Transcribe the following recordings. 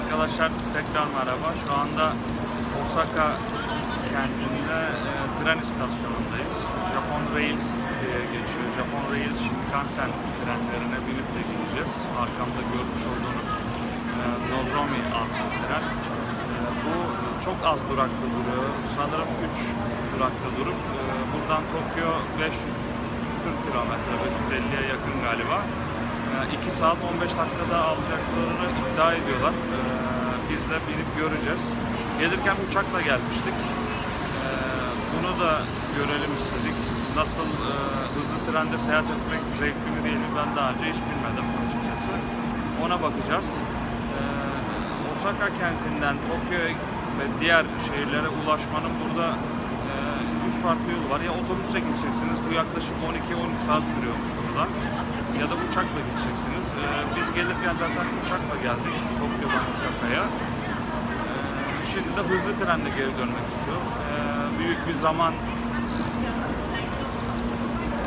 Arkadaşlar tekrar merhaba. Şu anda Osaka kentinde e, tren istasyonundayız. Japon Rails diye geçiyor. Japon Rails Shinkansen trenlerine binip de gideceğiz. Arkamda görmüş olduğunuz e, Nozomi adlı tren. E, bu çok az durakta duruyor. Sanırım 3 durakta durup e, buradan Tokyo 500 küsür kilometre, 550'ye yakın galiba. 2 saat 15 dakikada alacaklarını iddia ediyorlar. Ee, Biz de binip göreceğiz. Gelirken uçakla gelmiştik. Ee, Bunu da görelim istedik. Nasıl e, hızlı trende seyahat etmek zevkli mi değil mi ben daha önce hiç bilmedim açıkçası. Ona bakacağız. Ee, Osaka kentinden Tokyo'ya ve diğer şehirlere ulaşmanın burada üç farklı yolu var. Ya otobüsle gideceksiniz. Bu yaklaşık 12-13 saat sürüyormuş buradan. Ya da uçakla gideceksiniz. Ee, biz gelirken zaten uçakla geldik Tokyo'dan Osaka'ya. Ee, şimdi de hızlı trenle geri dönmek istiyoruz. Ee, büyük bir zaman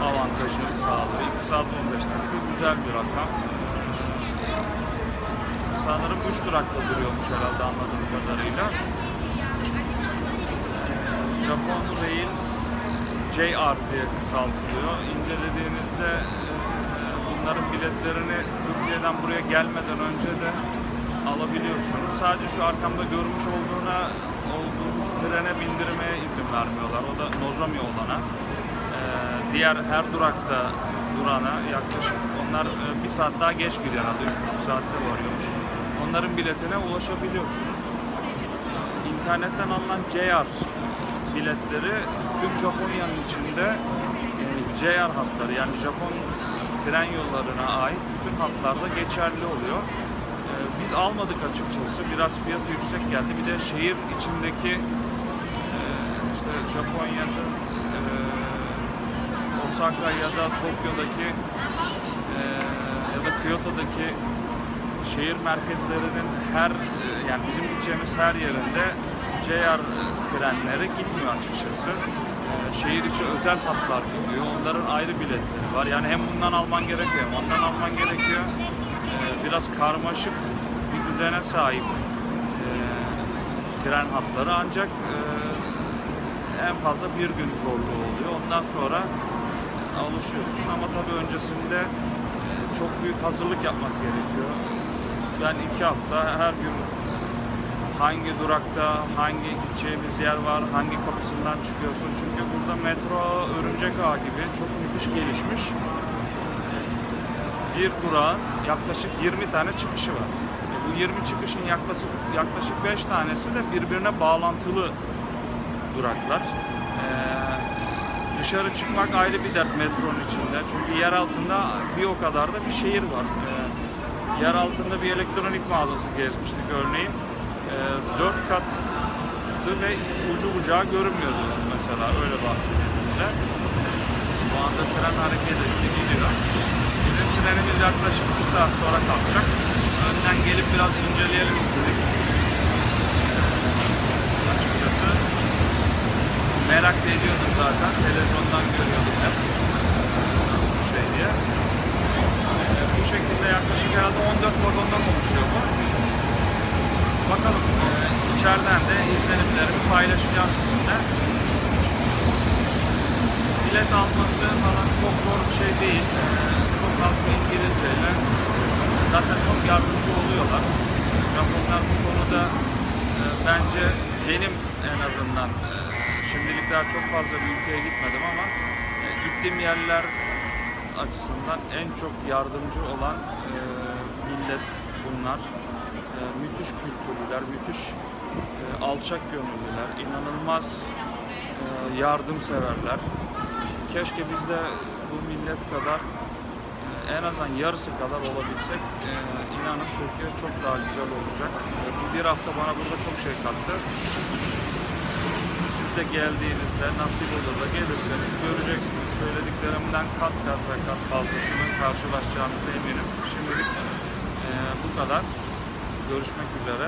avantajı sağlıyor. 2 saat 15 dakika güzel bir rakam. Ee, sanırım 3 durakla duruyormuş herhalde anladığım kadarıyla. Japon Rails JR diye kısaltılıyor. İncelediğinizde e, bunların biletlerini Türkiye'den buraya gelmeden önce de alabiliyorsunuz. Sadece şu arkamda görmüş olduğuna olduğumuz trene bindirmeye izin vermiyorlar. O da Nozomi olana. E, Diğer her durakta durana yaklaşık onlar e, bir saat daha geç gidiyor herhalde. Üç buçuk saatte varıyormuş. Onların biletine ulaşabiliyorsunuz. İnternetten alınan JR biletleri tüm Japonya'nın içinde e, JR hatları yani Japon tren yollarına ait bütün hatlarda geçerli oluyor. E, Biz almadık açıkçası. Biraz fiyatı yüksek geldi. Bir de şehir içindeki e, işte Japonya'nın e, Osaka ya da Tokyo'daki e, ya da Kyoto'daki şehir merkezlerinin her e, yani bizim gideceğimiz her yerinde JR trenleri gitmiyor açıkçası. E, Şehir içi özel hatlar gidiyor. Onların ayrı biletleri var. Yani hem bundan alman gerekiyor hem ondan alman gerekiyor. E, Biraz karmaşık bir düzene sahip e, tren hatları ancak en fazla bir gün zorluğu oluyor. Ondan sonra alışıyorsun ama tabii öncesinde çok büyük hazırlık yapmak gerekiyor. Ben iki hafta her gün hangi durakta, hangi gideceğimiz yer var, hangi kapısından çıkıyorsun. Çünkü burada metro örümcek ağı gibi çok müthiş gelişmiş. Bir durağın yaklaşık 20 tane çıkışı var. E, Bu 20 çıkışın yaklaşık yaklaşık 5 tanesi de birbirine bağlantılı duraklar. Ee, dışarı çıkmak ayrı bir dert metronun içinde. Çünkü yer altında bir o kadar da bir şehir var. Ee, yer altında bir elektronik mağazası gezmiştik örneğin. Ee, dört katı ve ucu bucağı görünmüyordu mesela öyle bahsedeyim size. Bu anda tren hareket etti gidiyor. Bizim trenimiz yaklaşık bir saat sonra kalkacak. Önden gelip biraz inceleyelim istedik. Açıkçası merak ediyordum zaten. Televizyondan görüyordum hep. Nasıl bir şey diye. Ee, bu şekilde yaklaşık herhalde 14 vagondan oluşuyor bu. Bakalım e, içeriden de izlenimlerimi paylaşacağım sizinle. Bilet alması falan çok zor bir şey değil. E, çok az bir İngilizceyle zaten çok yardımcı oluyorlar. Japonlar bu konuda e, bence benim en azından e, şimdilik daha çok fazla bir ülkeye gitmedim ama e, gittiğim yerler açısından en çok yardımcı olan e, millet bunlar. Müthiş kültürlüler, müthiş e, alçak gönüllüler, inanılmaz e, yardımseverler. Keşke biz de bu millet kadar e, en azından yarısı kadar olabilsek e, inanın Türkiye çok daha güzel olacak. E, bu bir hafta bana burada çok şey kattı. Siz de geldiğinizde nasip olur da gelirseniz göreceksiniz. Söylediklerimden kat kat ve kat fazlasının karşılaşacağınıza eminim. Şimdilik bu kadar. Görüşmek üzere.